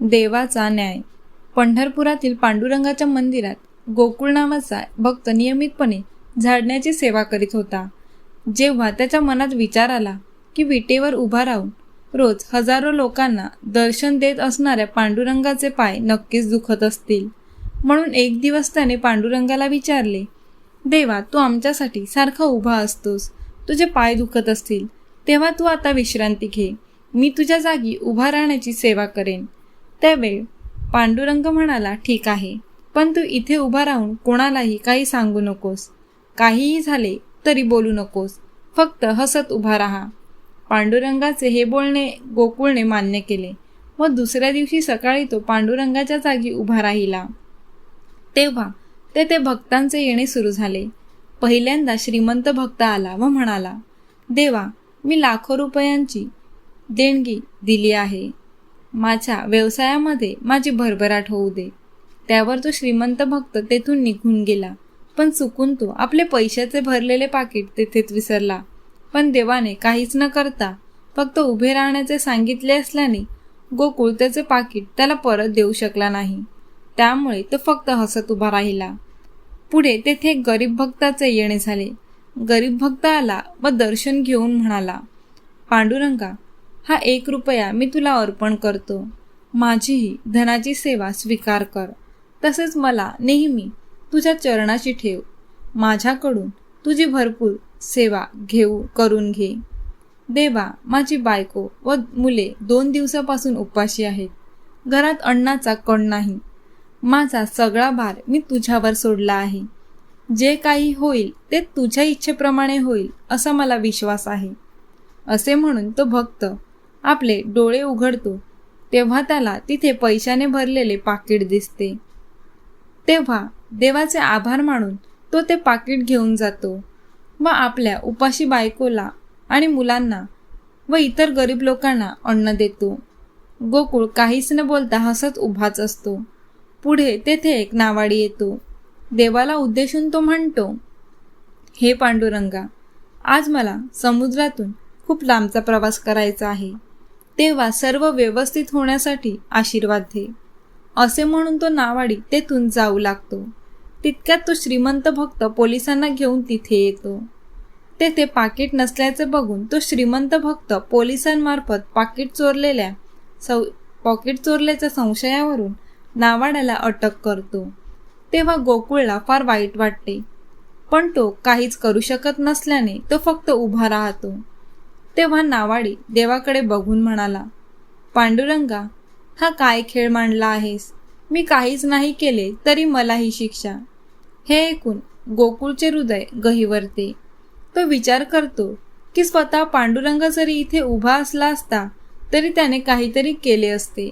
देवाचा न्याय. पंढरपुरातील पांडुरंगाच्या मंदिरात गोकुळ नावाचा भक्त नियमितपणे झाडण्याची सेवा करीत होता. जेव्हा त्याच्या मनात विचार आला की विटेवर उभा राहून रोज हजारो लोकांना दर्शन देत असणाऱ्या पांडुरंगाचे पाय नक्कीच दुखत असतील. म्हणून एक दिवस त्याने पांडुरंगाला विचारले देवा तू आमच्यासाठी सारखा उभा असतोस. तुझे पाय दुखत असतील. तेव्हा तू आता विश्रांती घे. मी तुझ्या जागी उभा राहण्याची सेवा करेन. त्यावेळी पांडुरंग म्हणाला ठीक आहे. पण तू इथे उभा राहून कोणालाही काही सांगू नकोस. काहीही झाले तरी बोलू नकोस. फक्त हसत उभा राहा. पांडुरंगाचे हे बोलणे गोकुळने मान्य केले. व दुसऱ्या दिवशी सकाळी तो पांडुरंगाच्या जागी उभा राहिला. तेव्हा तेथे भक्तांचे येणे सुरू झाले. पहिल्यांदा श्रीमंत भक्त आला व म्हणाला देवा मी लाखो रुपयांची देणगी दिली आहे. माझ्या व्यवसायामध्ये माझी भरभराट होऊ दे. त्यावर तो श्रीमंत भक्त तेथून निघून गेला. पण चुकून तो आपले पैशाचे भरलेले पाकिट तेथेच विसरला. पण देवाने काहीच न करता फक्त उभे राहण्याचे सांगितले असल्याने गोकुळ त्याचे पाकिट त्याला परत देऊ शकला नाही. त्यामुळे तो फक्त हसत उभा राहिला. पुढे तेथे गरीब भक्ताचे येणे झाले. गरीब भक्त आला व दर्शन घेऊन म्हणाला पांडुरंगा हा एक रुपया मी तुला अर्पण करतो. माझीही धनाची सेवा स्वीकार कर. तसेच मला नेहमी तुझ्या चरणाशी ठेव. माझ्याकडून तुझी भरपूर सेवा घेऊ करून घे. देवा माझी बायको व मुले दोन दिवसापासून उपाशी आहेत. घरात अन्नाचा कण नाही. माझा सगळा भार मी तुझ्यावर सोडला आहे. जे काही होईल ते तुझ्या इच्छेप्रमाणे होईल असा मला विश्वास आहे. असे म्हणून तो भक्त आपले डोळे उघडतो तेव्हा त्याला तिथे पैशाने भरलेले पाकिट दिसते. तेव्हा देवाचे आभार मानून तो ते पाकिट घेऊन जातो व आपल्या उपाशी बायकोला आणि मुलांना व इतर गरीब लोकांना अन्न देतो. गोकुळ काहीच न बोलता हसत उभाच असतो. पुढे तेथे एक नावाडी येतो. देवाला उद्देशून तो म्हणतो हे पांडुरंगा आज मला समुद्रातून खूप लांबचा प्रवास करायचा आहे. तेव्हा सर्व व्यवस्थित होण्यासाठी आशीर्वाद दे. असे म्हणून तो नावाडी तेथून जाऊ लागतो. तितक्यात तो श्रीमंत भक्त पोलिसांना घेऊन तिथे येतो. तेथे पाकिट नसल्याचे बघून तो श्रीमंत भक्त पोलिसांमार्फत पाकिट चोरलेल्या सौ पॉकेट चोरल्याच्या संशयावरून नावाड्याला अटक करतो. तेव्हा गोकुळला फार वाईट वाटते. पण तो काहीच करू शकत नसल्याने तो फक्त उभा राहतो. तेव्हा नावाडी देवाकडे बघून म्हणाला पांडुरंगा हा काय खेळ मांडला आहेस? मी काहीच नाही केले तरी मला ही शिक्षा. हे ऐकून गोकुळचे हृदय गहिवरते. तो विचार करतो की स्वतः पांडुरंग जरी इथे उभा असला असता तरी त्याने काहीतरी केले असते.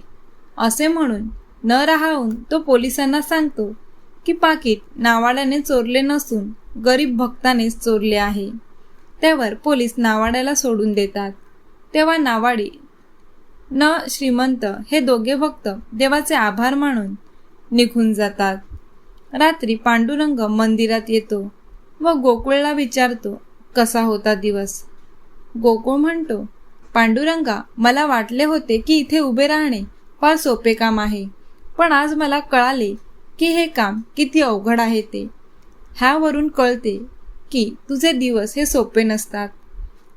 असे म्हणून न राहून तो पोलिसांना सांगतो की पाकिट नावाड्याने चोरले नसून गरीब भक्तानेच चोरले आहे. त्यावर पोलीस नावाड्याला सोडून देतात. तेव्हा नावाडी न श्रीमंत हे दोघे भक्त देवाचे आभार मानून निघून जातात. रात्री पांडुरंग मंदिरात येतो व गोकुळला विचारतो कसा होता दिवस? गोकुळ म्हणतो पांडुरंगा मला वाटले होते की इथे उभे राहणे फार सोपे काम आहे पण आज मला कळाले की हे काम किती अवघड आहे ते. ह्यावरून कळते की तुझे दिवस हे सोपे नसतात.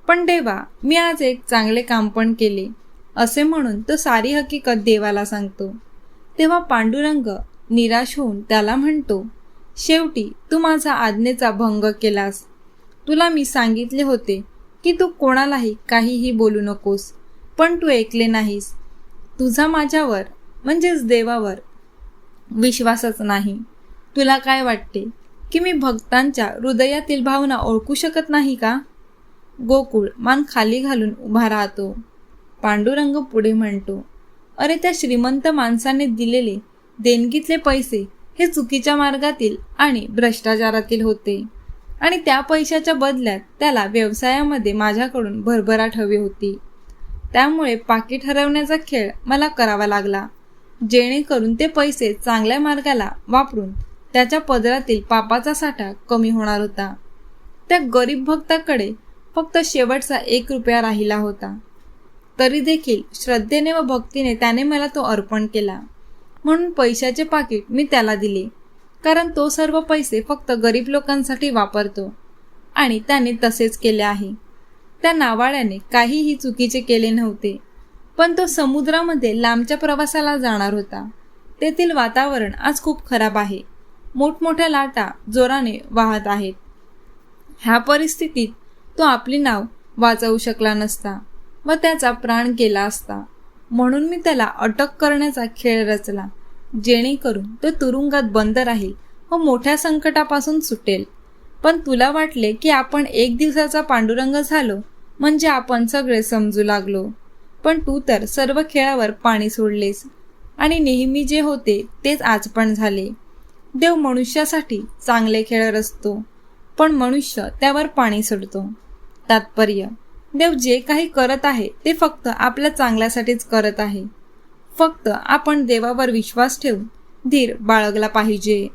पण देवा मी आज एक चांगले काम पण केले असे म्हणून तो सारी हकीकत देवाला सांगतो. तेव्हा पांडुरंग निराश होऊन त्याला म्हणतो शेवटी तू माझा आज्ञेचा भंग केलास. तुला मी सांगितले होते की तू कोणालाही काहीही बोलू नकोस पण तू ऐकले नाहीस. तुझा माझ्यावर म्हणजेच देवावर विश्वासच नाही. तुला काय वाटते? की मी भक्तांच्या हृदयातील भावना ओळखू शकत नाही का? गोकुळ मान खाली घालून उभा राहतो. पांडुरंग पुढे म्हणतो अरे त्या श्रीमंत माणसाने दिलेले देणगीतले पैसे हे चुकीच्या मार्गातील आणि भ्रष्टाचारातील होते. आणि त्या पैशाच्या बदल्यात त्याला व्यवसायामध्ये माझ्याकडून भरभराट हवी होती. त्यामुळे पाकिट हरवण्याचा खेळ मला करावा लागला. जेणेकरून ते पैसे चांगल्या मार्गाला वापरून त्याच्या पदरातील पापाचा साठा कमी होणार होता. त्या गरीब भक्ताकडे फक्त शेवटचा एक रुपया राहिला होता. तरी देखील श्रद्धेने व भक्तीने त्याने मला तो अर्पण केला. म्हणून पैशाचे पाकिट मी त्याला दिले. कारण तो सर्व पैसे फक्त गरीब लोकांसाठी वापरतो. आणि त्याने तसेच केले आहे. त्या नावाळ्याने काहीही चुकीचे केले नव्हते. पण तो समुद्रामध्ये लांबच्या प्रवासाला जाणार होता. तेथील वातावरण आज खूप खराब आहे. मोठमोठ्या लाटा जोराने वाहत आहेत. ह्या परिस्थितीत तो आपली नाव वाचवू शकला नसता व त्याचा प्राण गेला असता. म्हणून मी त्याला अटक करण्याचा खेळ रचला जेणेकरून तो तुरुंगात बंद राहील व मोठ्या संकटापासून सुटेल. पण तुला वाटले की आपण एक दिवसाचा पांडुरंग झालो म्हणजे आपण सगळे समजू लागलो. पण तू तर सर्व खेळावर पाणी सोडलेस आणि नेहमी जे होते तेच आज पण झाले. देव मनुष्यासाठी चांगले खेळ रचतो पण मनुष्य त्यावर पाणी सोडतो. तात्पर्य देव जे काही करत आहे ते फक्त आपल्या चांगल्यासाठीच करत आहे. फक्त आपण देवावर विश्वास ठेवून धीर बाळगला पाहिजे.